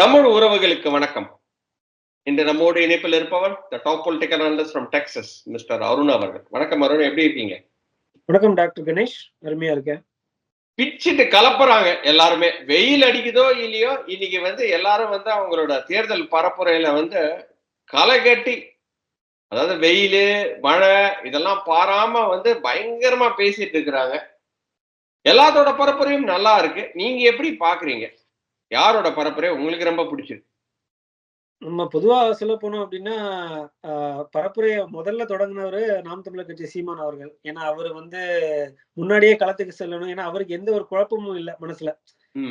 தமிழ் உறவுகளுக்கு வணக்கம். இன்று நம்மோடு இணைப்பில் இருப்பவர் the top political analyst from Texas mister Arun அவர்கள். வணக்கம் அருண் எப்படி இருக்கீங்க? வணக்கம் டாக்டர் கணேஷ். அருமையா இருக்கேன். பிச்சுட்டு கலப்புறாங்க எல்லாருமே. வெயில் அடிக்குதோ இல்லையோ இன்னைக்கு வந்து எல்லாரும் வந்து அவங்களோட தேர்தல் பரப்புரையில வந்து களை கட்டி அதாவது வெயில் மழை இதெல்லாம் பாராம வந்து பயங்கரமா பேசிட்டு இருக்கிறாங்க. எல்லாத்தோட பரப்புரையும் நல்லா இருக்கு. நீங்க எப்படி பாக்குறீங்க? யாரோட பரப்புரை உங்களுக்கு ரொம்ப பிடிச்சிருக்கு? நம்ம பொதுவா சொல்ல போனோம் அப்படின்னா பரப்புரைய முதல்ல தொடங்கினவர் நாம் தமிழர் கட்சி சீமான் அவர்கள். ஏன்னா அவர் வந்து முன்னாடியே களத்துக்கு செல்லணும். ஏன்னா அவருக்கு எந்த ஒரு குழப்பமும் இல்லை மனசுல.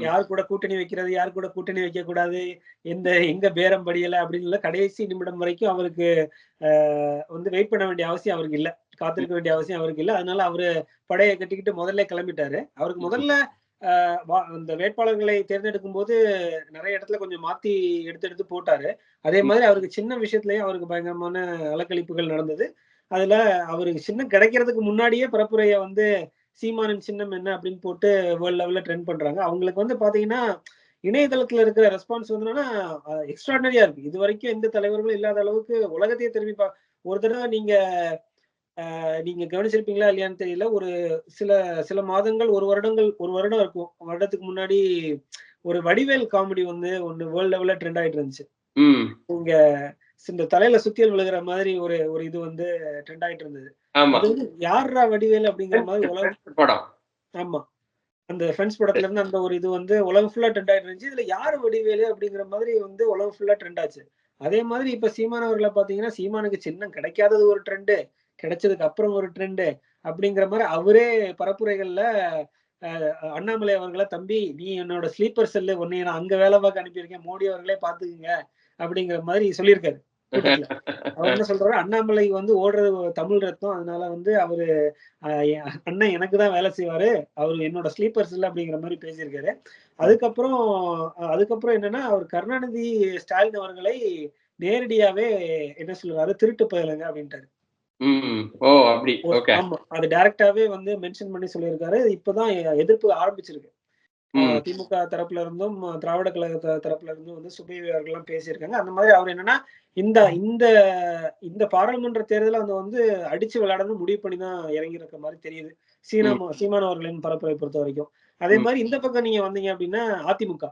யார் கூட கூட்டணி வைக்கிறது யார் கூட கூட்டணி வைக்க கூடாது எந்த எங்க பேரம் படியல அப்படின்னு கடைசி நிமிடம் வரைக்கும் அவருக்கு வந்து வெயிட் பண்ண வேண்டிய அவசியம் அவருக்கு இல்ல. காத்திருக்க வேண்டிய அவசியம் அவருக்கு இல்ல. அதனால அவரு படையை கட்டிக்கிட்டு முதல்ல கிளம்பிட்டாரு. அவருக்கு முதல்ல அந்த வேட்பாளர்களை தேர்ந்தெடுக்கும் போது நிறைய இடத்துல கொஞ்சம் மாத்தி எடுத்து எடுத்து போட்டாரு. அதே மாதிரி அவருக்கு சின்ன விஷயத்துலயும் அவருக்கு பயங்கரமான அலக்களிப்புகள் நடந்தது. அதுல அவருக்கு சின்னம் கிடைக்கிறதுக்கு முன்னாடியே பரப்புரைய வந்து சீமானின் சின்னம் என்ன அப்படின்னு போட்டு வேர்ல்ட் லெவல்ல ட்ரெண்ட் பண்றாங்க. அவங்களுக்கு வந்து பாத்தீங்கன்னா இணையதளத்துல இருக்கிற ரெஸ்பான்ஸ் வந்து என்னன்னா எக்ஸ்ட்ராடனரியா இருக்கு. இது வரைக்கும் எந்த தலைவர்களும் இல்லாத அளவுக்கு உலகத்தையே திரும்பி ஒரு தடவை நீங்க நீங்க கவனிச்சிருப்பீங்களா இல்லையான்னு தெரியல. ஒரு சில சில மாதங்கள் ஒரு வருடங்கள் ஒரு வருடம் இருக்கும். வருடத்துக்கு முன்னாடி ஒரு வடிவேல் காமெடி வந்து ஒன்னு வேர்ல்ட் லெவல்ல ட்ரெண்ட் ஆயிட்டு இருந்துச்சு. இங்க இந்த தலையில சுத்தியல் விழுகிற மாதிரி ஒரு ஒரு இது வந்து ட்ரெண்ட் ஆயிட்டு இருந்தது. அது வந்து யார்ரா வடிவேல் அப்படிங்கிற மாதிரி உலகம் படம். ஆமா. அந்த ஃப்ரெண்ட்ஸ் படத்துல இருந்து அந்த ஒரு இது வந்து உலகம் ஃபுல்லா ட்ரெண்ட் ஆயிட்டு இருந்துச்சு. இதுல யாரு வடிவேலு அப்படிங்கிற மாதிரி வந்து உலகம் ஃபுல்லா ட்ரெண்ட் ஆச்சு. அதே மாதிரி இப்ப சீமான் அவர்களை பாத்தீங்கன்னா சீமானுக்கு சின்னம் கிடைக்காதது ஒரு ட்ரெண்டு கிடைச்சதுக்கு அப்புறம் ஒரு ட்ரெண்டு அப்படிங்கிற மாதிரி அவரே பரப்புரைகள்ல அண்ணாமலை அவர்களை தம்பி நீ என்னோட ஸ்லீப்பர் செல்லு உன்னை நான் அங்க வேலை பார்க்க அனுப்பியிருக்கேன் மோடி அவர்களே பாத்துக்குங்க அப்படிங்கிற மாதிரி சொல்லியிருக்காரு. அவர் என்ன சொல்றாரு? அண்ணாமலை வந்து ஓடுறது தமிழ் ரத்தம் அதனால வந்து அவரு அண்ணன் எனக்கு தான் வேலை செய்வாரு. அவர் என்னோட ஸ்லீப்பர்ஸ் இல்லை அப்படிங்கிற மாதிரி பேசியிருக்காரு. அதுக்கப்புறம் அதுக்கப்புறம் என்னன்னா அவர் கருணாநிதி ஸ்டாலின் அவர்களை நேரடியாவே என்ன சொல்றாரு? திருட்டு பயலுங்க அப்படின்ட்டாரு. ம் ஓ அப்படி. ஒரு- ஓகே. ஆமா அது டைரக்டாவே வந்து மென்ஷன் பண்ணி சொல்லியிருக்காரு. இப்பதான் எதிர்ப்பு ஆரம்பிச்சிருக்கு. திமுக தரப்புல இருந்தும் திராவிட கழக தரப்புல இருந்தும் வந்து சுபேவி அவர்கள்லாம் பேசியிருக்காங்க. அந்த மாதிரி அவர் என்னன்னா இந்த இந்த இந்த பாராளுமன்ற தேர்தலை வந்து வந்து அடிச்சு விளையாடணும் முடிவு பண்ணி தான் இறங்கி இருக்க மாதிரி தெரியுது. சீனா சீமான் அவர்களின் பரப்புரை பொறுத்த வரைக்கும். அதே. மாதிரி இந்த பக்கம் நீங்க வந்தீங்க அப்படின்னா அதிமுக.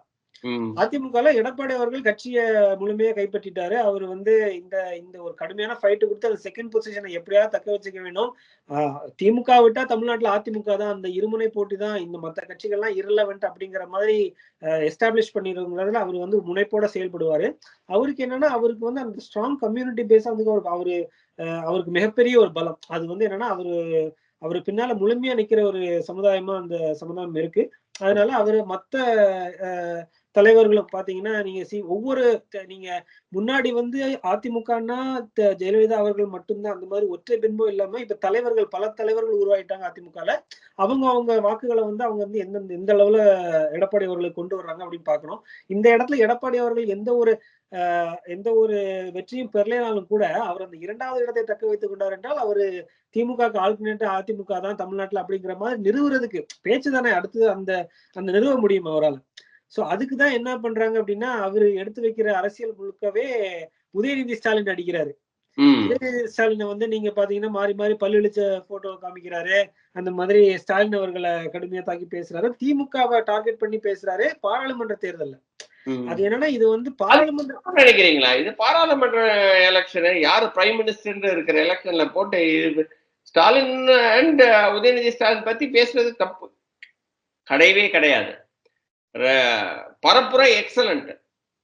அதிமுக எடப்பாடி அவர்கள் கட்சியை முழுமையா கைப்பற்றிட்டாரு. அவர் வந்து இந்த இந்த ஒரு கடுமையான ஃபைட்டு கொடுத்து அந்த செகண்ட் பொசிஷனை எப்படியாவது தக்க வச்சுக்க வேணும். ஆஹ் திமுக விட்டா தமிழ்நாட்டுல அதிமுக தான் அந்த இருமுனை போட்டி தான். இந்த மத்த கட்சிகள்லாம் இரலவெண்ட் அப்படிங்கிற மாதிரி எஸ்டாப்ளிஷ் பண்ணிருக்கிறதுல அவர் வந்து முனைப்போட செயல்படுவாரு. அவருக்கு என்னன்னா அவருக்கு வந்து அந்த ஸ்ட்ராங் கம்யூனிட்டி பேஸா வந்து அவருக்கு அவரு ஆஹ் அவருக்கு மிகப்பெரிய ஒரு பலம். அது வந்து என்னன்னா அவரு அவரு பின்னால முழுமையா நிக்கிற ஒரு சமுதாயமா அந்த சமுதாயம் இருக்கு. அதனால அவரு மத்த ஆஹ் தலைவர்களும் பாத்தீங்கன்னா நீங்க சி ஒவ்வொரு நீங்க முன்னாடி வந்து அதிமுகன்னா த- ஜெயலலிதா அவர்கள் மட்டும்தான். அந்த மாதிரி ஒற்றை பின்பம் இல்லாம இப்ப தலைவர்கள் பல தலைவர்கள் உருவாயிட்டாங்க அதிமுகல. அவங்க அவங்க வாக்குகளை வந்து அவங்க வந்து எந்தெந்த எந்த அளவுல எடப்பாடி அவர்களை கொண்டு வர்றாங்க அப்படின்னு பாக்கணும். இந்த இடத்துல எடப்பாடி அவர்கள் எந்த ஒரு எந்த ஒரு வெற்றியும் பெறலைனாலும் கூட அவர் அந்த இரண்டாவது இடத்தை தக்க வைத்துக் கொண்டார் என்றால் அவரு திமுக ஆல்டர்னேட் அதிமுக தான் தமிழ்நாட்டுல அப்படிங்கிற மாதிரி நிறுவுறதுக்கு பேச்சு தானே அடுத்தது அந்த அந்த நிறுவ முடியும் அவரால். சோ அதுக்கு தான் என்ன பண்றாங்க அப்படின்னா அவர் எடுத்து வைக்கிற அரசியல் முழுக்கவே உதயநிதி ஸ்டாலின் அடிக்கிறாரு. உதயநிதி ஸ்டாலினை வந்து நீங்க பாத்தீங்கன்னா மாறி மாறி பல்லிழிச்ச போட்டோ காமிக்கிறாரு. அந்த மாதிரி ஸ்டாலின் அவர்களை கடுமையா தாக்கி பேசுறாரு. திமுகவை டார்கெட் பண்ணி பேசுறாரு பாராளுமன்ற தேர்தல்ல. அது என்னன்னா இது வந்து பாராளுமன்ற நினைக்கிறீங்களா? இது பாராளுமன்ற எலெக்ஷன் யாரு பிரைம் மினிஸ்டர் இருக்கிற எலெக்ஷன்ல போட்டு ஸ்டாலின் அண்ட் உதயநிதி ஸ்டாலின் பத்தி பேசுறது தப்பு. கிடையவே கிடையாது. பரப்புரை எக்ஸலண்ட்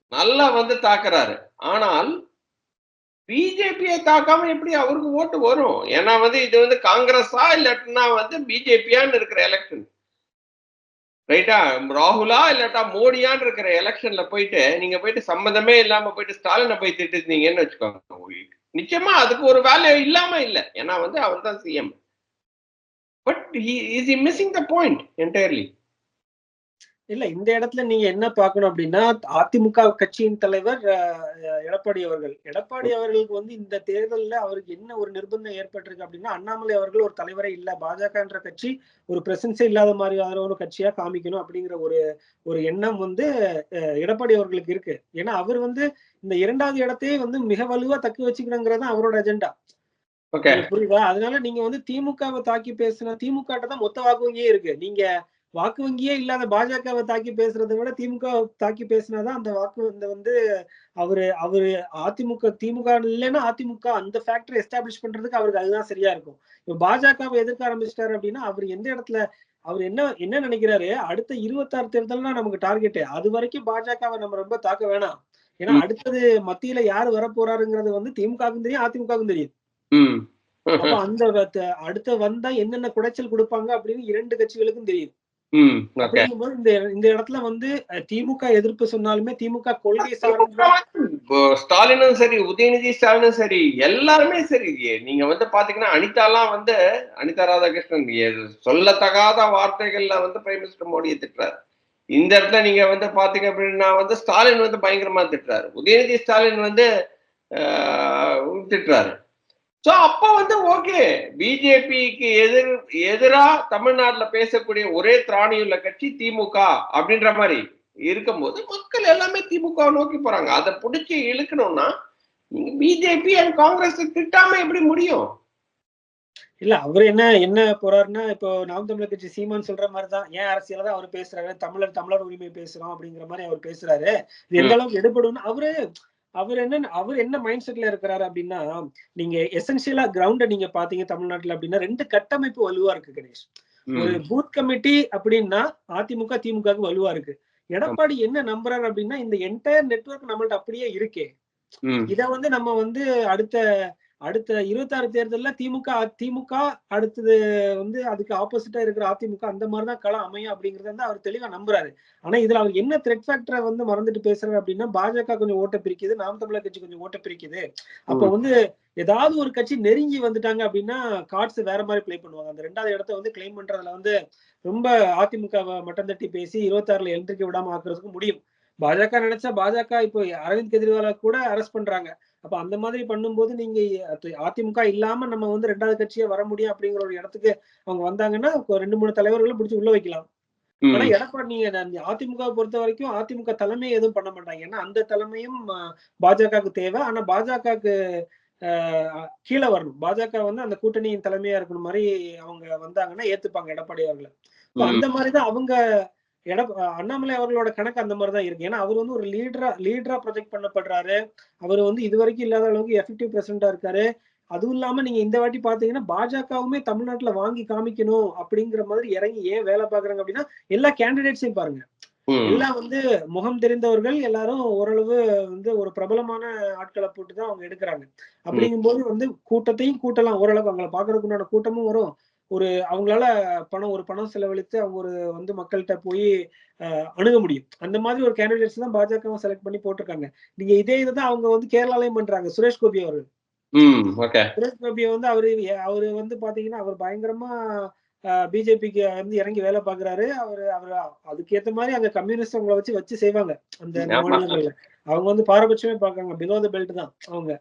நல்லா வந்து தாக்குறாரு. ஆனால் பிஜேபியை தாக்காம எப்படி அவருக்கு ஓட்டு வரும்? ஏன்னா வந்து இது வந்து காங்கிரஸா இல்லாட்டினா வந்து பிஜேபியான்னு இருக்கிற எலெக்ஷன் ரைட்டா? ராகுலா இல்லாட்டா மோடியான்னு இருக்கிற எலெக்ஷன்ல போயிட்டு நீங்க போயிட்டு சம்மந்தமே இல்லாம போயிட்டு ஸ்டாலினை போய் திட்டுனீங்கன்னு வச்சுக்கோங்க. நிச்சயமா அதுக்கு ஒரு வேல்யூ இல்லாம இல்ல. ஏன்னா வந்து அவர் தான் CM but is he missing the point entirely இல்ல இந்த இடத்துல நீங்க என்ன பார்க்கணும் அப்படின்னா அதிமுக கட்சியின் தலைவர் எடப்பாடி அவர்கள். எடப்பாடி அவர்களுக்கு வந்து இந்த தேர்தல்ல அவருக்கு என்ன ஒரு நிர்பந்தம் ஏற்பட்டிருக்கு அப்படின்னா அண்ணாமலை அவர்கள் ஒரு தலைவரே இல்ல. பாஜக என்ற கட்சி ஒரு பிரசன்ஸே இல்லாத மாதிரியான ஒரு கட்சியா காமிக்கணும் அப்படிங்கிற ஒரு ஒரு எண்ணம் வந்து எடப்பாடி அவர்களுக்கு இருக்கு. ஏன்னா அவர் வந்து இந்த இரண்டாவது இடத்தையே வந்து மிக வலுவா தக்க வச்சுக்கணுங்கிறது அவரோட அஜெண்டா புரியுதா? அதனால நீங்க வந்து திமுகவை தாக்கி பேசினா திமுக தான் மொத்த வாக்கு வங்கியே இருக்கு. நீங்க வாக்கு வங்கியே இல்லாத பாஜகவை தாக்கி பேசுறதை விட திமுக தாக்கி பேசினாதான் அந்த வாக்கு இந்த வந்து அவரு அவரு அதிமுக திமுக இல்லைன்னா அதிமுக அந்த ஃபேக்டரி எஸ்டாப்ளிஷ் பண்றதுக்கு அவருக்கு அதுதான் சரியா இருக்கும். இப்ப பாஜகவை எதிர்க்க ஆரம்பிச்சிட்டாரு அப்படின்னா அவர் எந்த இடத்துல அவர் என்ன என்ன நினைக்கிறாரு? அடுத்த இருபத்தாறு தேர்தல் தான் நமக்கு டார்கெட் அது வரைக்கும் பாஜகவை நம்ம ரொம்ப தாக்க வேணாம். ஏன்னா. அடுத்தது மத்தியில யார் வரப்போறாருங்கிறது வந்து திமுகவுக்கும் தெரியும் அதிமுகவுக்கும் தெரியும். அந்த அடுத்த வந்தா என்னென்ன குடைச்சல் கொடுப்பாங்க அப்படின்னு இரண்டு கட்சிகளுக்கும் தெரியும். இந்த இந்த இடத்துல வந்து திமுக எதிர்ப்பு சொன்னாலுமே திமுக கொள்கை ஸ்டாலினும் சரி உதயநிதி ஸ்டாலினும் சரி எல்லாருமே சரி. நீங்க வந்து பாத்தீங்கன்னா அனிதாலாம் வந்து அனிதா ராதாகிருஷ்ணன் சொல்லத்தகாத வார்த்தைகள்ல வந்து பிரைம் மினிஸ்டர் மோடியை திட்டுறாரு. இந்த இடத்துல நீங்க வந்து பாத்தீங்க அப்படின்னா வந்து ஸ்டாலின் வந்து பயங்கரமா திட்டுறாரு. உதயநிதி ஸ்டாலின் வந்து திட்டுறாரு. சோ அப்ப வந்து ஓகே பிஜேபிக்கு எதிர் எதிரா தமிழ்நாட்டுல பேசக்கூடிய ஒரே திராணியுள்ள கட்சி திமுக அப்படின்ற மாதிரி இருக்கும்போது மக்கள் எல்லாமே திமுக நோக்கி போறாங்க. அதை பிடிச்சி இழுக்கணும்னா நீங்க பிஜேபி அண்ட் காங்கிரஸ் திட்டாம எப்படி முடியும்? இல்ல அவர் என்ன என்ன போறாருன்னா இப்போ நாம் தமிழர் கட்சி சீமான் சொல்ற மாதிரி தான் ஏன் அரசியல தான் அவர் பேசுறாரு? தமிழர் தமிழர் உரிமை பேசுறோம் அப்படிங்கிற மாதிரி அவர் பேசுறாரு. இது எந்த அளவுக்கு எடுபடும் அவரு அவர் என்ன அவர் என்ன மைண்ட் செட்ல இருக்கிறாரு அப்படின்னா நீங்க எசென்சியலா கிரவுண்ட நீங்க பாத்தீங்க தமிழ்நாட்டுல அப்படின்னா ரெண்டு கட்டமைப்பு வலுவா இருக்கு கணேஷ். ஒரு பூத் கமிட்டி அப்படின்னா அதிமுக திமுகவுக்கு வலுவா இருக்கு. எடப்பாடி என்ன நம்புறாரு அப்படின்னா இந்த என்டையர் நெட்வொர்க் நம்மள்ட்ட அப்படியே இருக்கே. இத வந்து நம்ம வந்து அடுத்த அடுத்த இருபத்தாறு தேர்தல்ல திமுக திமுக அடுத்தது வந்து அதுக்கு ஆப்போசிட்டா இருக்கிற அதிமுக அந்த மாதிரிதான் களம் அமையும் அப்படிங்கறத வந்து அவர் தெளிவா நம்புறாரு. ஆனா இதுல அவர் என்ன த்ரெட் ஃபேக்டரை வந்து மறந்துட்டு பேசுறாரு அப்படின்னா பாஜக கொஞ்சம் ஓட்ட பிரிக்குது நாம் தமிழர் கட்சி கொஞ்சம் ஓட்ட பிரிக்குது. அப்ப வந்து ஏதாவது ஒரு கட்சி நெருங்கி வந்துட்டாங்க அப்படின்னா கார்ட்ஸ் வேற மாதிரி ப்ளே பண்ணுவாங்க. அந்த ரெண்டாவது இடத்த வந்து கிளைம் பண்றதுல வந்து ரொம்ப அதிமுக மட்டம் தட்டி பேசி இருபத்தாறுல எழுந்திருக்க விடாம ஆக்குறதுக்கு முடியும். பாஜக நினைச்சா பாஜக இப்போ அரவிந்த் கெஜ்ரிவாலை கூட அரெஸ்ட் பண்றாங்க. அப்ப அந்த மாதிரி பண்ணும்போது நீங்க அதி- அதிமுக இல்லாம நம்ம வந்து ரெண்டாவது கட்சியா வர முடியும் அப்படிங்கிற ஒரு இடத்துக்கு அவங்க வந்தாங்கன்னா ரெண்டு மூணு தலைவர்களை பிடிச்சி உள்ள வைக்கலாம். ஆனா எடப்பாடி நீங்க அதிமுக பொறுத்த வரைக்கும் அதிமுக தலைமை எதுவும் பண்ண மாட்டாங்க. ஏன்னா அந்த தலைமையும் பாஜகவுக்கு தேவை. ஆனா பாஜகவுக்கு கீழே வரணும். பாஜக வந்து அந்த கூட்டணியின் தலைமையா இருக்கணும் மாதிரி அவங்க வந்தாங்கன்னா ஏத்துப்பாங்க எடப்பாடி அவர்களை. அந்த மாதிரிதான் அவங்க எட அண்ணாமலை அவர்களோட கணக்கு அந்த மாதிரி தான் இருக்கு. ஏன்னா அவர் வந்து ஒரு லீடரா லீடரா ப்ரொஜெக்ட் பண்ணப்படுறாரு. அவர் வந்து இது வரைக்கும் இல்லாத அளவுக்கு எஃபெக்டிவ் பிரசிடண்டா இருக்காரு. அதுவும் இல்லாம நீங்க இந்த வாட்டி பாத்தீங்கன்னா பாஜகவுமே தமிழ்நாட்டுல வாங்கி காமிக்கணும் அப்படிங்கிற மாதிரி இறங்கி ஏன் வேலை பாக்குறாங்க அப்படின்னா எல்லா கேண்டிடேட்ஸையும் பாருங்க. எல்லாம் வந்து முகம் தெரிந்தவர்கள் எல்லாரும் ஓரளவு வந்து ஒரு பிரபலமான ஆட்களை போட்டு தான் அவங்க எடுக்கிறாங்க. அப்படிங்கும்போது வந்து கூட்டத்தையும் கூட்டலாம். ஓரளவு அவங்கள பாக்குறதுக்கு உண்டான கூட்டமும் வரும். ஒரு அவங்களால பணம் ஒரு பணம் செலவழித்து அவங்க ஒரு வந்து மக்கள்கிட்ட போய் அணுக முடியும். அந்த மாதிரி ஒரு கேண்டிடேட்ஸ் தான் பாஜக செலக்ட் பண்ணி போட்டிருக்காங்க. நீங்க இதே இதுதான் அவங்க வந்து கேரளாலையும் பண்றாங்க. சுரேஷ் கோபி அவர்கள். சுரேஷ் கோபியை வந்து அவரு அவரு வந்து பாத்தீங்கன்னா அவர் பயங்கரமா பிஜேபிக்கு வந்து இறங்கி வேலை பாக்குறாரு. அவரு அவர் அதுக்கேத்த மாதிரி அங்க கம்யூனிஸ்ட் அவங்கள வச்சு வச்சு செய்வாங்க. அந்த. மாநிலங்கள்ல. அவங்க வந்து பாரபட்சமே பார்க்காங்க. பிலோ த பெல்ட் தான் அவங்க.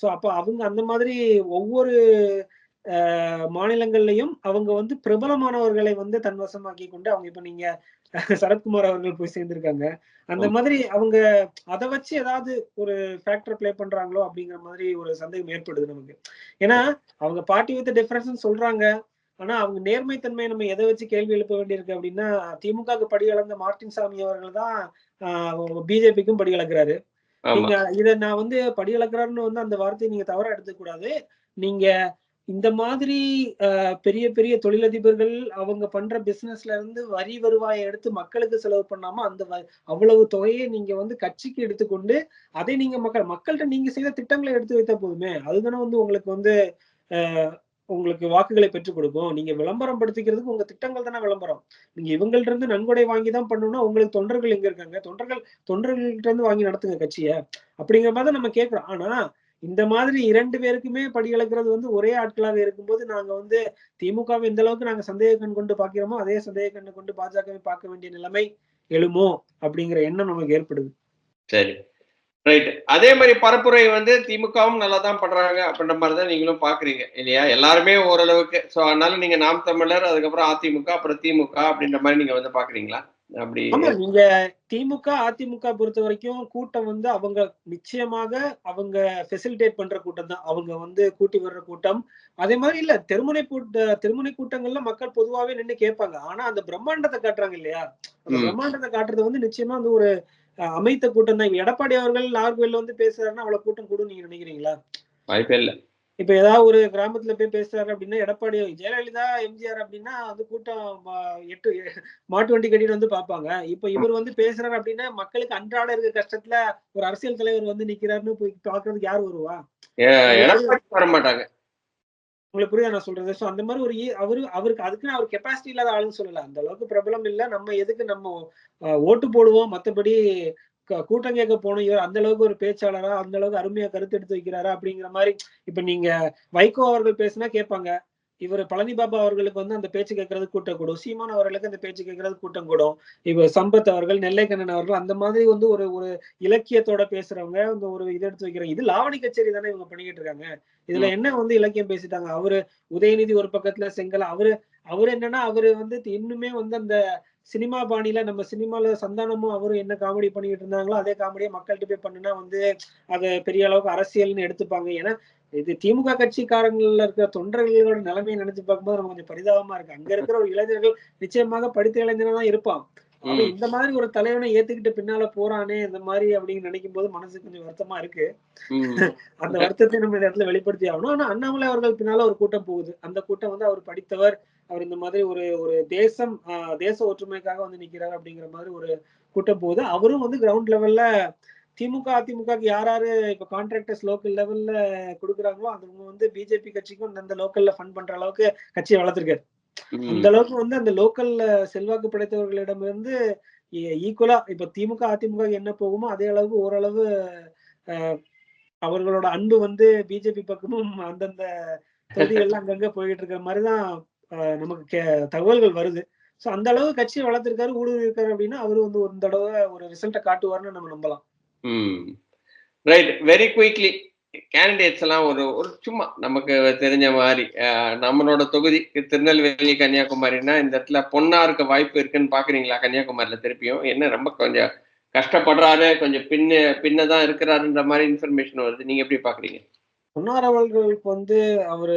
சோ அப்ப அவங்க அந்த மாதிரி ஒவ்வொரு மாநிலங்கள்லயும் அவங்க வந்து பிரபலமானவர்களை வந்து தன்வசமாக்கி கொண்டு அவங்க இப்ப நீங்க சரத்குமார் அவர்கள் போய் சேர்ந்திருக்காங்க. அந்த. மாதிரி அவங்க அதை வச்சு ஏதாவது ஒரு ஃபேக்டர் ப்ளே பண்றாங்களோ அப்படிங்கிற மாதிரி ஒரு சந்தேகம் ஏற்படுது நமக்கு. ஏன்னா அவங்க பார்ட்டி வித் டிஃபரன்ஸ் சொல்றாங்க. ஆனா அவங்க நேர்மைத்தன்மையை நம்ம எதை வச்சு கேள்வி எழுப்ப வேண்டியிருக்கு அப்படின்னா திமுகவுக்கு படி அளந்த மார்ட்டின் சாமி அவர்கள் தான் பிஜேபிக்கும் படி அளக்குறாரு. ஆமா. நீங்க இத நான் வந்து படி அளக்குறாருன்னு வந்து அந்த வார்த்தையை நீங்க தவறா எடுத்துக்க கூடாது. நீங்க இந்த மாதிரி பெரிய பெரிய தொழிலதிபர்கள் அவங்க பண்ற பிசினஸ்ல இருந்து வரி வருவாயை எடுத்து மக்களுக்கு செலவு பண்ணாம அந்த வ- அவ்வளவு தொகையை நீங்க வந்து கட்சிக்கு எடுத்துக்கொண்டு அதை நீங்க மக்கள் மக்கள்கிட்ட நீங்க செய்த திட்டங்களை எடுத்து வைத்தா போதுமே. அதுதானே வந்து உங்களுக்கு வந்து உங்களுக்கு வாக்குகளை பெற்றுக் கொடுக்கும். நீங்க விளம்பரம் படுத்திக்கிறதுக்கு உங்க திட்டங்கள் தானே விளம்பரம். நீங்க இவங்கள்ட்ட இருந்து நன்கொடை வாங்கி தான் பண்ணணும்னா உங்களுக்கு தொண்டர்கள் எங்க இருக்காங்க? தொண்டர்கள் தொண்டர்கள்ட்ட இருந்து வாங்கி நடத்துங்க கட்சியை. அப்படிங்கிற மாதிரி நம்ம கேட்கிறோம். ஆனா இந்த மாதிரி இரண்டு பேருக்குமே படி இழக்கிறது வந்து ஒரே ஆட்களாக இருக்கும்போது நாங்க வந்து திமுகவை எந்த அளவுக்கு நாங்க சந்தேக கண் கொண்டு பாக்கிறோமோ அதே சந்தேக கண்ணு கொண்டு பாஜகவை பார்க்க வேண்டிய நிலைமை எழுமோ அப்படிங்கிற எண்ணம் நமக்கு ஏற்படுது. சரி. ரைட் அதே மாதிரி பரப்புரை வந்து திமுகவும் நல்லா தான் பண்றாங்க அப்படின்ற மாதிரி தான் நீங்களும் பாக்குறீங்க இல்லையா? எல்லாருமே ஓரளவுக்கு. ஸோ அதனால நீங்க நாம் தமிழர் அதுக்கப்புறம் அதிமுக அப்புறம் திமுக அப்படின்ற மாதிரி நீங்க வந்து பாக்குறீங்களா? அப்படி நீங்க திமுக அதிமுக பொறுத்த வரைக்கும் கூட்டம் வந்து அவங்க நிச்சயமாக அவங்க ஃபெசிலிட்டேட் பண்ற கூட்டம் தான். அவங்க வந்து கூட்டி வர்ற கூட்டம். அதே மாதிரி இல்ல திருமுனை கூட்ட திருமுனை கூட்டங்கள்ல மக்கள் பொதுவாவே நின்று கேட்பாங்க. ஆனா அந்த பிரம்மாண்டத்தை காட்டுறாங்க இல்லையா? அந்த. பிரம்மாண்டத்தை காட்டுறது வந்து நிச்சயமா வந்து ஒரு அமைத்த கூட்டம் தான். எடப்பாடி அவர்கள் நாகர்கோயில்ல வந்து பேசுறாருன்னா அவ்வளவு கூட்டம் கூடும் நீங்க நினைக்கிறீங்களா? வாய்ப்பே இல்லை. இப்ப ஏதாவது ஒரு கிராமத்துல போய் பேசுறாரு அப்படின்னா எடப்பாடி ஜெயலலிதா எம்ஜிஆர் அப்படின்னா அது கூட்டம் எட்டு மாட்டு வண்டி கட்டிட்டு வந்து பார்ப்பாங்க. இப்ப இவர் வந்து பேசுறாரு அப்படின்னா மக்களுக்கு அன்றாட இருக்க கஷ்டத்துல ஒரு அரசியல் தலைவர் வந்து நிக்கிறாருன்னு போய் பாக்குறதுக்கு யார் வருவா? வர மாட்டாங்க. உங்களுக்கு புரியுதா நான் சொல்றது? சோ அந்த மாதிரி ஒரு அவரு அவருக்கு அதுக்குன்னு அவர் கெப்பாசிட்டி இல்லாத ஆளுன்னு சொல்லல. அந்த அளவுக்கு பிரபலம் இல்ல. நம்ம எதுக்கு நம்ம ஓட்டு போடுவோம்? மத்தபடி கூட்டம் கேட்க போனோம். இவர் அந்த அளவுக்கு ஒரு பேச்சாளரா அந்த அளவுக்கு அருமையா கருத்து எடுத்து வைக்கிறாரா அப்படிங்கிற மாதிரி இப்ப நீங்க வைகோ அவர்கள் பேசினா கேட்பாங்க. இவர் பழனி பாபா அவர்களுக்கு வந்து அந்த பேச்சு கேட்கறது கூட்டம் கூடும். சீமான் அவர்களுக்கு அந்த பேச்சு கேட்கறது கூட்டம் கூடும். இப்ப சம்பத் அவர்கள் நெல்லைக்கண்ணன் அவர்கள் அந்த மாதிரி வந்து ஒரு ஒரு இலக்கியத்தோட பேசுறவங்க இந்த ஒரு இதை எடுத்து வைக்கிறாங்க இது லாவணி கச்சேரி தானே இவங்க பண்ணிக்கிட்டு இருக்காங்க. இதுல என்ன வந்து இலக்கியம் பேசிட்டாங்க? அவரு உதயநிதி ஒரு பக்கத்துல செங்கல் அவரு அவரு என்னன்னா அவரு வந்து இன்னுமே வந்து அந்த சினிமா பாணியில நம்ம சினிமால சந்தானமும் அவரும் என்ன காமெடி பண்ணிட்டு இருந்தாங்களோ அதே காமெடியை மக்கள்கிட்ட போய் பண்ணுனா வந்து அதை பெரிய அளவுக்கு அரசியல்னு எடுத்துப்பாங்க. ஏன்னா இது திமுக கட்சிக்காரங்கள்ல இருக்கிற தொண்டர்களோட நிலைமையை நினைச்சு பார்க்கும்போது நமக்கு கொஞ்சம் பரிதாபமா இருக்கு. அங்க இருக்கிற ஒரு இளைஞர்கள் நிச்சயமாக படித்த இளைஞனா தான் இருப்பான். இந்த மாதிரி ஒரு தலைவனை ஏத்துக்கிட்டு பின்னால போறானே இந்த மாதிரி அப்படின்னு நினைக்கும் போது மனசுக்கு கொஞ்சம் வருத்தமா இருக்கு. அந்த வருத்தத்தை நம்ம இந்த இடத்துல வெளிப்படுத்தி ஆகணும். ஆனா அண்ணாமலை அவர்கள் பின்னால ஒரு கூட்டம் போகுது. அந்த கூட்டம் வந்து அவர் படித்தவர். அவர் இந்த மாதிரி ஒரு ஒரு தேசம் ஆஹ் தேச ஒற்றுமைக்காக வந்து நிக்கிறார் அப்படிங்கிற மாதிரி ஒரு கூட்டம் போகுது. அவரும் வந்து கிரவுண்ட் லெவல்ல திமுக அதிமுகக்கு யார் யாரு இப்ப கான்ட்ராக்டர்ஸ் லோக்கல் லெவல்ல கொடுக்குறாங்களோ அவங்க வந்து பிஜேபி கட்சிக்கும் அந்த லோக்கல்ல ஃபண்ட் பண்ற அளவுக்கு கட்சியை வளர்த்திருக்காரு. அந்த அளவுக்கு வந்து அந்த லோக்கல்ல செல்வாக்கு படைத்தவர்களிடமிருந்து ஈக்குவலா இப்ப திமுக அதிமுக என்ன போகுமோ அதே அளவுக்கு ஓரளவு அவர்களோட அன்பு வந்து பிஜேபி பக்கமும் அந்தந்த தொகுதிகள்ல அங்கங்க போயிட்டு இருக்கிற மாதிரிதான் நமக்கு தகவல்கள் வருது. சோ அந்த அளவு கட்சியை வளர்த்திருக்காரு ஊடுருவி இருக்காரு அப்படின்னா அவரு வந்து ஒரு தடவை ஒரு ரிசல்ட்டை காட்டுவாருன்னு நம்ம நம்பலாம். ரைட் வெரி குயிக்லி கேண்டிடேட்ஸ் எல்லாம் ஒரு ஒரு சும்மா நமக்கு தெரிஞ்ச மாதிரி நம்மளோட தொகுதி திருநெல்வேலி கன்னியாகுமரினா இந்த இடத்துல பொன்னாருக்கு வாய்ப்பு இருக்குன்னு பாக்குறீங்களா கன்னியாகுமரியில திருப்பியும்? என்ன ரொம்ப கொஞ்சம் கஷ்டப்படுறாரு கொஞ்சம் பின்ன பின்னதான் இருக்கிறாருன்ற மாதிரி இன்ஃபர்மேஷன் வருது. நீங்க எப்படி பாக்குறீங்க? அவர்களுக்கு வந்து அவரு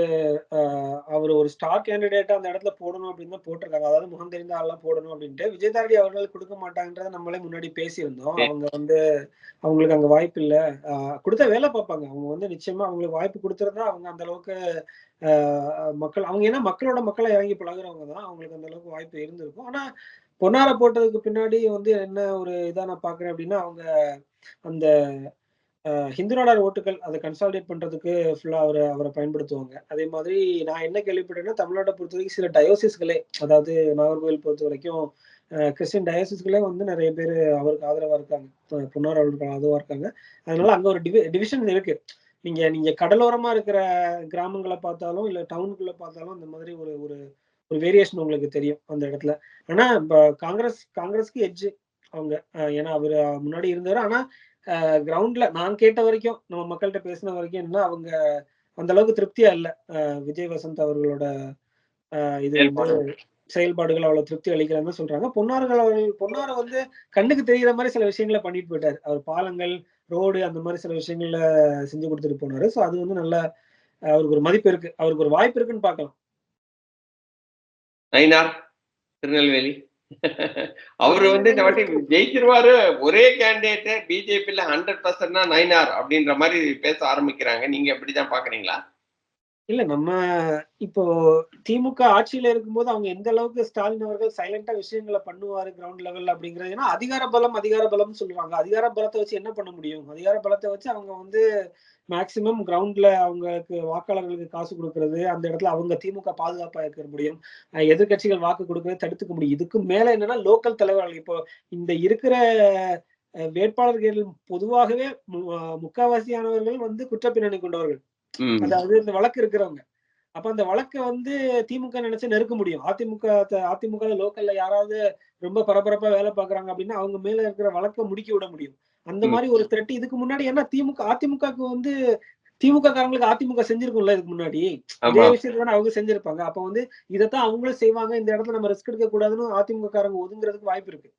அவர் ஒரு ஸ்டார் கேண்டிடேட்டா அந்த இடத்துல போடணும் அப்படின்னு தான் போட்டிருக்காங்க. அதாவது முகம் தெரிந்த ஆள்லாம் போடணும் அப்படின்ட்டு விஜயதாரடி அவர்கள் கொடுக்க மாட்டாங்கன்றத நம்மளே முன்னாடி பேசியிருந்தோம். அவங்க வந்து அவங்களுக்கு அங்க வாய்ப்பு இல்ல. ஆஹ் கொடுத்த வேலை பார்ப்பாங்க. அவங்க வந்து நிச்சயமா அவங்களுக்கு வாய்ப்பு கொடுத்துருந்தா அவங்க அந்த அளவுக்கு மக்கள் அவங்க ஏன்னா மக்களோட மக்களை இறங்கி பழகுறவங்க தான். அவங்களுக்கு அந்த அளவுக்கு வாய்ப்பு இருந்திருக்கும். ஆனா பொன்னார போட்டதுக்கு பின்னாடி வந்து என்ன ஒரு இதா நான் பாக்குறேன் அப்படின்னா அவங்க அந்த அஹ் ஹிந்து நாடார் ஓட்டுகள் அதை கன்சாலிடேட் பண்றதுக்கு ஃபுல்லா அவரை அவரை பயன்படுத்துவாங்க. அதே மாதிரி நான் என்ன கேள்விப்பட்டேன்னா தமிழ்நாட்டை பொறுத்த வரைக்கும் சில டயோசிஸ்களே அதாவது நாகர்கோவில் பொறுத்த வரைக்கும் கிறிஸ்டின் டயோசிஸ்களே வந்து நிறைய பேர் அவருக்கு ஆதரவா இருக்காங்க. அஹ் பொன்னார் அவருக்கு ஆதரவா இருக்காங்க. அதனால அங்க ஒரு டிவி டிவிஷன் இருக்கு. நீங்க நீங்க கடலோரமா இருக்கிற கிராமங்களை பார்த்தாலும் இல்ல டவுனுக்குள்ள பார்த்தாலும் அந்த மாதிரி ஒரு ஒரு ஒரு வேரியேஷன் உங்களுக்கு தெரியும் அந்த இடத்துல. ஆனா இப்ப காங்கிரஸ் காங்கிரஸ்க்கு எட்ஜ் அவங்க. ஏன்னா அவர் முன்னாடி இருந்தாரு. ஆனா கிரவுண்ட்ல நான் கேட்ட வரைக்கும் நம்ம மக்கள்கிட்ட பேசின வரைக்கும் என்ன அவங்க அந்த அளவுக்கு திருப்தியா இல்ல. விஜய் வசந்த் அவர்களோட இது செயல்பாடுகள் அவ்வளவு திருப்தி அளிக்கலன்னு சொல்றாங்க. பொன்னார்கள் அவர்கள் பொன்னார வந்து கண்ணுக்கு தெரிகிற மாதிரி சில விஷயங்களை பண்ணிட்டு போயிட்டாரு. அவர் பாலங்கள் ரோடு அந்த மாதிரி சில விஷயங்கள்ல செஞ்சு கொடுத்துட்டு போனாரு. ஸோ அது வந்து நல்ல அவருக்கு ஒரு மதிப்பு இருக்கு. அவருக்கு ஒரு வாய்ப்பு இருக்குன்னு பார்க்கலாம். நயினார் திருநெல்வேலி. அவரு வந்து இந்த வாட்டி ஜெயிச்சிருவாரு. ஒரே கேண்டிடேட் பிஜேபியில ஹண்ட்ரட் பர்சன்ட்னா ஆர் அப்படின்ற மாதிரி பேச ஆரம்பிக்கிறாங்க. நீங்க எப்படிதான் பாக்குறீங்களா? இல்ல நம்ம இப்போ திமுக ஆட்சியில இருக்கும்போது அவங்க எந்த அளவுக்கு ஸ்டாலின் அவர்கள் சைலண்டா விஷயங்களை பண்ணுவாரு கிரவுண்ட் லெவல்ல அப்படிங்கிறது ஏன்னா அதிகார பலம் அதிகார பலம்னு சொல்லுவாங்க. அதிகார பலத்தை வச்சு என்ன பண்ண முடியும்? அதிகார பலத்தை வச்சு அவங்க வந்து மேக்சிமம் கிரவுண்ட்ல அவங்களுக்கு வாக்காளர்களுக்கு காசு கொடுக்கறது அந்த இடத்துல அவங்க திமுக பாதுகாப்பா இருக்க முடியும். எதிர்கட்சிகள் எதிர்க்கட்சிகள் வாக்கு கொடுக்கறது தடுத்துக்க முடியும். இதுக்கு மேல என்னன்னா லோக்கல் தலைவர்கள். இப்போ இந்த இருக்கிற வேட்பாளர்கள் பொதுவாகவே மு- முக்காவாசியானவர்கள் வந்து குற்றப்பின்னணி கொண்டவர்கள். அதாவது இந்த வழக்கு இருக்கிறவங்க. அப்ப அந்த வழக்க வந்து திமுக நினைச்சு நெருக்க முடியும். அதிமுக அதிமுக லோக்கல்ல யாராவது ரொம்ப பரபரப்பா வேலை பாக்குறாங்க அப்படின்னா அவங்க மேல இருக்கிற வழக்க முடுக்கி விட முடியும். அந்த. மாதிரி ஒரு த்ரெட் இதுக்கு முன்னாடி ஏன்னா திமுக அதிமுகக்கு வந்து திமுக காரங்களுக்கு அதிமுக செஞ்சிருக்கும்ல இதுக்கு முன்னாடி. இதே விஷயத்த தானே அவங்க செஞ்சிருப்பாங்க. அப்ப வந்து இதைத்தான் அவங்களும் செய்வாங்க. இந்த இடத்துல நம்ம ரிஸ்க் எடுக்க கூடாதுன்னு அதிமுக காரங்க ஒதுங்குறதுக்கு வாய்ப்பு இருக்கு.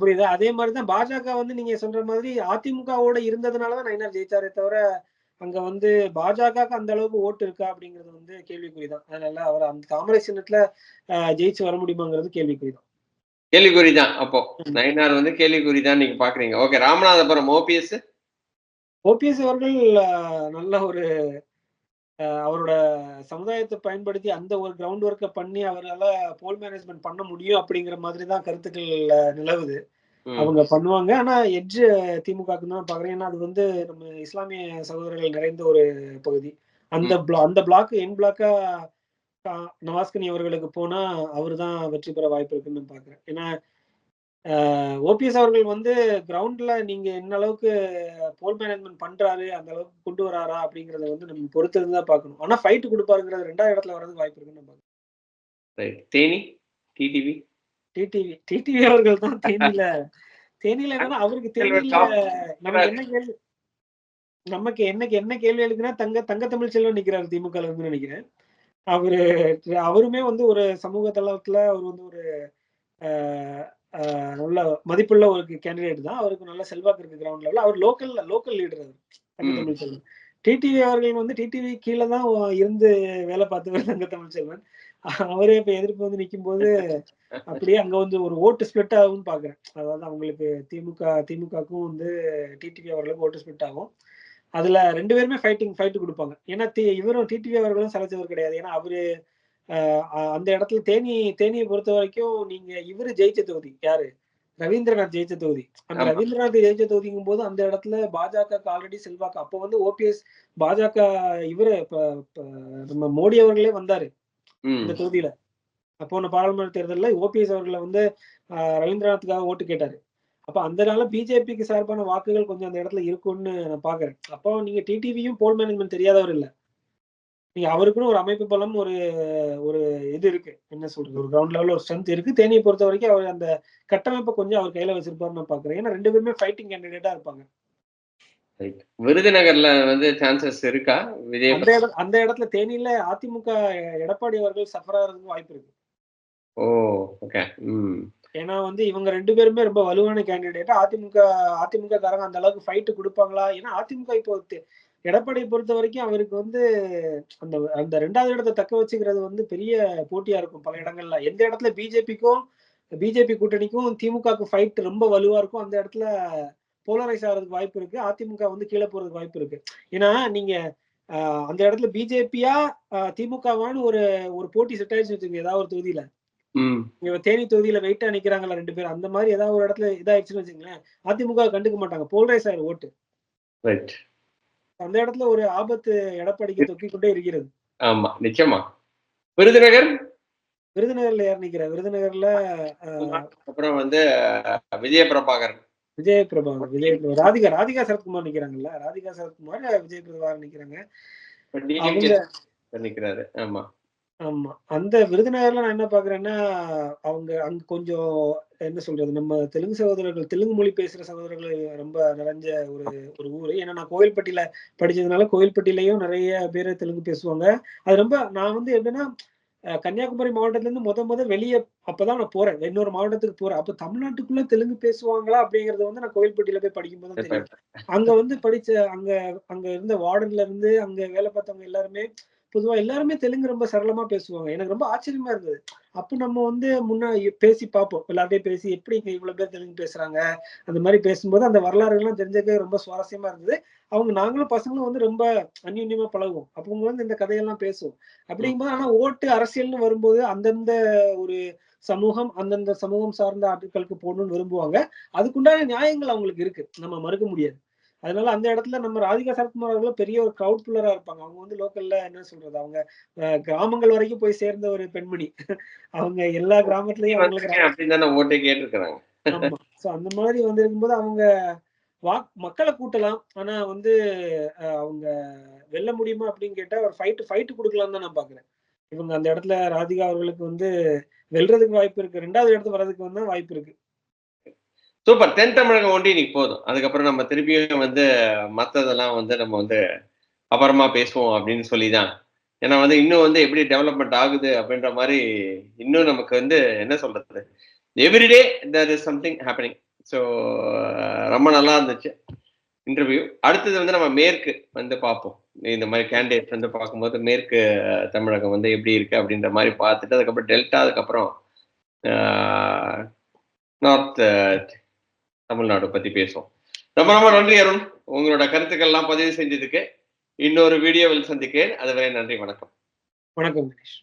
புரியுதா? அதே மாதிரிதான் பாஜக வந்து நீங்க சொல்ற மாதிரி அதிமுகவோட இருந்ததுனாலதான் நயினார் ஜெயிச்சாரே தவிர அங்க வந்து பாஜகவுக்கு அந்த அளவுக்கு ஓட்டு இருக்கா அப்படிங்கிறது வந்து கேள்விக்குறிதான். அதனால அவர் அந்த தாமரை சின்னத்துல ஜெயிச்சு வர முடியுமாங்கிறது கேள்விக்குறிதான். கேள்விக்குறிதான். அப்போ நயினார் வந்து கேள்விக்குறிதான் நீங்க பாக்குறீங்க. Okay Ramanathapuram OPS? ஓபிஎஸ் அவர்கள் நல்ல ஒரு அவரோட சமுதாயத்தை பயன்படுத்தி அந்த ஒரு கிரவுண்ட் ஒர்க்கை பண்ணி அவரால போல் மேனேஜ்மெண்ட் பண்ண முடியும் அப்படிங்கிற மாதிரி தான் கருத்துக்கள் நிலவுது. அவங்க பண்ணுவாங்க. ஆனா எட்ஜ் திமுகக்கு தான் பாக்குறேன் ஏன்னா அது வந்து நம்ம இஸ்லாமிய சகோதரர்கள் நிறைந்த ஒரு பகுதி. அந்த பிளா அந்த பிளாக் என் பிளாக்கா நவாஸ்கனி அவர்களுக்கு போனா அவர் தான் வெற்றி பெற வாய்ப்பு இருக்குன்னு நான் பாக்குறேன் ஏன்னா ஓபிஎஸ் அவர்கள் வந்து கிரவுண்ட்ல நீங்க என்ன அளவுக்கு போல் மேனேஜ்மெண்ட் பண்றாரு அந்த அளவுக்கு கொண்டு வராரா அப்படிங்கறத வந்து நம்ம பொறுத்து தான் பார்க்கணும். ஆனா ஃபைட் கொடுப்பாருங்கிறது ரெண்டாவது இடத்துல வர்றதுக்கு வாய்ப்பு இருக்குன்னு right Theni TTV TTV TTV அவர்கள் தான் தேனியில. தேனியில என்னன்னா அவருக்கு தேனியில நமக்கு என்ன கேள்வி நமக்கு என்னக்கு என்ன கேள்வி எழுக்குன்னா தங்க தங்க தமிழ் செல்வன் நிக்கிறாரு திமுக நினைக்கிறேன். அவரு அவருமே வந்து ஒரு சமூக தளத்துல அவர் வந்து ஒரு நல்ல மதிப்புள்ள ஒரு கேண்டிடேட் தான். அவருக்கு நல்ல செல்வாக்கு இருக்கு கிரவுண்ட் லெவல்ல அவர் லோக்கல் லோக்கல் லீடர் அவர் தங்க. தமிழ் செல்வன். டிடிவி அவர்கள் வந்து டிடிவி கீழே தான் இருந்து வேலை பார்த்தவர் தங்க தமிழ் செல்வன். அவரே இப்ப எதிர்ப்பு வந்து நிக்கும் போது அப்படியே அங்க வந்து ஒரு ஓட்டு ஸ்பிளிட் ஆகும்னு பாக்குறேன். அதாவது அவங்களுக்கு திமுக திமுகக்கும் வந்து டிடிவி அவர்களுக்கு ஓட்டு ஸ்பிளிட் ஆகும். அதுல ரெண்டு பேருமே ஃபைட்டிங் ஃபைட் கொடுப்பாங்க. ஏன்னா இவரும் டிடிவி அவர்களும் சலைச்சவர் கிடையாது. ஏன்னா அவரு அந்த இடத்துல தேனி தேனியை பொறுத்த வரைக்கும் நீங்க இவரு ஜெயிச்ச தொகுதி. யாரு? ரவீந்திரநாத் ஜெயிச்ச தொகுதி. அந்த. ரவீந்திரநாத் ஜெயிச்ச தொகுதிங்கும் போது அந்த இடத்துல பாஜக ஆல்ரெடி செல்வாக்கு. அப்போ வந்து ஓபிஎஸ் பாஜக இவரு நம்ம மோடி அவர்களே வந்தாரு. இந்த தொகுதியில. போன பாராளுமன்ற தேர்தலில் ஓபிஎஸ் அவர்களை வந்து ரவீந்திரநாத்துக்காக ஓட்டு கேட்டாரு. அப்போ அந்தனால பிஜேபிக்கு சார்பான வாக்குகள் கொஞ்சம் அந்த இடத்துல இருக்கும்னு நான் பாக்குறேன். அப்போ நீங்க டிடிவியும் போல் மேனேஜ்மெண்ட் தெரியாதவர் இல்ல. நீங்க அவருக்குன்னு ஒரு அமைப்பு பலம் ஒரு ஒரு இது இருக்கு. என்ன சொல்றது? ஒரு கிரவுண்ட் லெவலில் ஒரு ஸ்ட்ரென்த் இருக்கு. தேனியை பொறுத்த வரைக்கும் அவர் அந்த கட்டமைப்பை கொஞ்சம் அவர் கையில வச்சிருப்பாருன்னு நான் பாக்குறேன். ஏன்னா ரெண்டு பேருமே ஃபைட்டிங் கேண்டிடேட்டா இருப்பாங்க. விருதுநகர்ல வந்து சான்சஸ் இருக்கா? விஜய் அந்த இடம் அந்த இடத்துல தேனியில அதிமுக எடப்பாடி அவர்கள் சஃபர் ஆகிறதுக்கு வாய்ப்பு இருக்கு. ஓ ஓகே ம். ஏன்னா வந்து இவங்க ரெண்டு பேருமே ரொம்ப வலுவான கேண்டிடேட் அதிமுக அதிமுக காரங்க அந்த அளவுக்கு ஃபைட் கொடுப்பாங்களா? ஏன்னா அதிமுக இப்போ எடப்பாடியை பொறுத்த வரைக்கும் அவருக்கு வந்து அந்த அந்த ரெண்டாவது இடத்தை தக்க வச்சுக்கிறது வந்து பெரிய போட்டியா இருக்கும் பல இடங்கள்ல. எந்த இடத்துல பிஜேபிக்கும் பிஜேபி கூட்டணிக்கும் திமுகவுக்கு ஃபைட் ரொம்ப வலுவா இருக்கும் அந்த இடத்துல போலரைஸ் ஆகிறதுக்கு வாய்ப்பு இருக்கு. அதிமுக வந்து கீழே போறதுக்கு வாய்ப்பு இருக்கு. ஏன்னா நீங்க அந்த இடத்துல பிஜேபியா திமுகவான்னு ஒரு ஒரு போட்டி செட் ஆயிடுச்சு வச்சுங்க ஏதாவது ஒரு தொகுதியில. தேனி தொகுதியில வெயிட்டா நிக்கிறாங்கல்ல ரெண்டு பேரும் அந்த மாதிரி ஏதாவது ஒரு இடத்துல இதாயிடுச்சுன்னு வச்சுங்களேன் அதிமுக கண்டுக்க மாட்டாங்க. போல்ரைஸ் ஆயிரும் ஓட்டு. ரைட் அந்த இடத்துல ஒரு ஆபத்து எடப்பாடிக்கு தொக்கி கொண்டே இருக்கிறது. ஆமா நிச்சயமா. விருதுநகர்? விருதுநகர்ல யார் நிக்கிறா விருதுநகர்ல அப்புறம் வந்து விஜய பிரபாகரன் விஜய பிரபாகர் விஜய் பிரபா- ராதிகா ராதிகா சரத்குமார் நிக்கிறாங்கல்ல? ராதிகா சரத்குமார் விஜய் பிரபாகர் நிக்கிறாங்க? ஆமா. ஆமா. அந்த விருதுநகர்ல நான் என்ன பாக்குறேன்னா அவங்க அங்க கொஞ்சம் என்ன சொல்றது நம்ம தெலுங்கு சகோதரர்கள் தெலுங்கு மொழி பேசுற சகோதரர்கள் ரொம்ப நிறைஞ்ச ஒரு ஒரு ஊரு. ஏன்னா நான் கோவில்பட்டியில படிச்சதுனால கோவில்பட்டியிலயும் நிறைய பேர் தெலுங்கு பேசுவாங்க. அது ரொம்ப நான் வந்து எப்படின்னா கன்னியாகுமரி மாவட்டத்துல இருந்து முத முத வெளியே அப்பதான் நான் போறேன். இன்னொரு மாவட்டத்துக்கு போறேன். அப்ப தமிழ்நாட்டுக்குள்ள தெலுங்கு பேசுவாங்களா அப்படிங்கறது வந்து நான் கோவில்பட்டியில போய் படிக்கும்போது தெரியும். அங்க வந்து படிச்ச அங்க அங்க இருந்த வார்டன்ல இருந்து அங்க வேலை பார்த்தவங்க எல்லாருமே பொதுவா எல்லாருமே தெலுங்கு ரொம்ப சரளமா பேசுவாங்க. எனக்கு ரொம்ப ஆச்சரியமா இருந்தது. அப்ப நம்ம வந்து முன்ன பேசி பார்ப்போம். எல்லார்ட்டையும் பேசி எப்படி இங்க இவ்வளவு பேர் தெலுங்கு பேசுறாங்க? அந்த மாதிரி பேசும்போது அந்த வரலாறுகள்லாம் தெரிஞ்சுக்க ரொம்ப சுவாரஸ்யமா இருந்தது. அவங்க நாங்களும் பசங்களும் வந்து ரொம்ப அந்யூன்யமா பழகுவோம். அப்ப அவங்க வந்து இந்த கதையெல்லாம் பேசுவோம். அப்படிங்கும்போது ஆனா ஓட்டு அரசியல்னு வரும்போது அந்தந்த ஒரு சமூகம் அந்தந்த சமூகம் சார்ந்த ஆட்களுக்கு போடணும்னு விரும்புவாங்க. அதுக்குண்டான நியாயங்கள் அவங்களுக்கு இருக்கு. நம்ம மறுக்க முடியாது. அதனால அந்த இடத்துல நம்ம ராதிகா சரத்குமார் அவர்களும் பெரிய ஒரு க்ரௌட் புல்லரா இருப்பாங்க. அவங்க வந்து லோக்கல்ல என்ன சொல்றது? அவங்க கிராமங்கள் வரைக்கும் போய் சேர்ந்த ஒரு பெண்மணி. அவங்க எல்லா கிராமத்துலயும் அவங்களுக்கு அந்த மாதிரி வந்திருக்கும் போது அவங்க வாக் மக்களை கூட்டலாம். ஆனா வந்து அவங்க வெல்ல முடியுமா அப்படின்னு கேட்டா ஒரு ஃபைட் ஃபைட்டு கொடுக்கலாம் தான் நான் பாக்குறேன். இவங்க அந்த இடத்துல ராதிகா அவர்களுக்கு வந்து வெல்றதுக்கு வாய்ப்பு இருக்கு. ரெண்டாவது இடத்து வர்றதுக்கு வந்து வாய்ப்பு இருக்கு. சூப்பர். தென் தமிழகம் ஒண்டி இன்னைக்கு போதும். அதுக்கப்புறம் நம்ம திருப்பியும் வந்து மத்ததெல்லாம் வந்து நம்ம வந்து அப்புறமா பேசுவோம் அப்படின்னு சொல்லி தான் ஏன்னா வந்து இன்னும் வந்து எப்படி டெவலப்மெண்ட் ஆகுது அப்படின்ற மாதிரி இன்னும் நமக்கு வந்து என்ன சொல்றது? Everyday there is something happening so ரொம்ப நல்லா இருந்துச்சு. இன்டர்வியூ அடுத்தது வந்து நம்ம மேற்கு வந்து பார்ப்போம். இந்த மாதிரி கேண்டிடேட்ஸ் வந்து பார்க்கும்போது மேற்கு தமிழகம் வந்து எப்படி இருக்கு அப்படின்ற மாதிரி பார்த்துட்டு அதுக்கப்புறம் டெல்டா அதுக்கப்புறம் நார்த் தமிழ்நாடு பத்தி பேசுவோம். ரொம்ப ரொம்ப நன்றி அருண். உங்களோட கருத்துக்கள்லாம் பதிவு செஞ்சதுக்கு இன்னொரு வீடியோவில் சந்திக்கிறேன். அதுவரை நன்றி வணக்கம். வணக்கம் கணேஷ்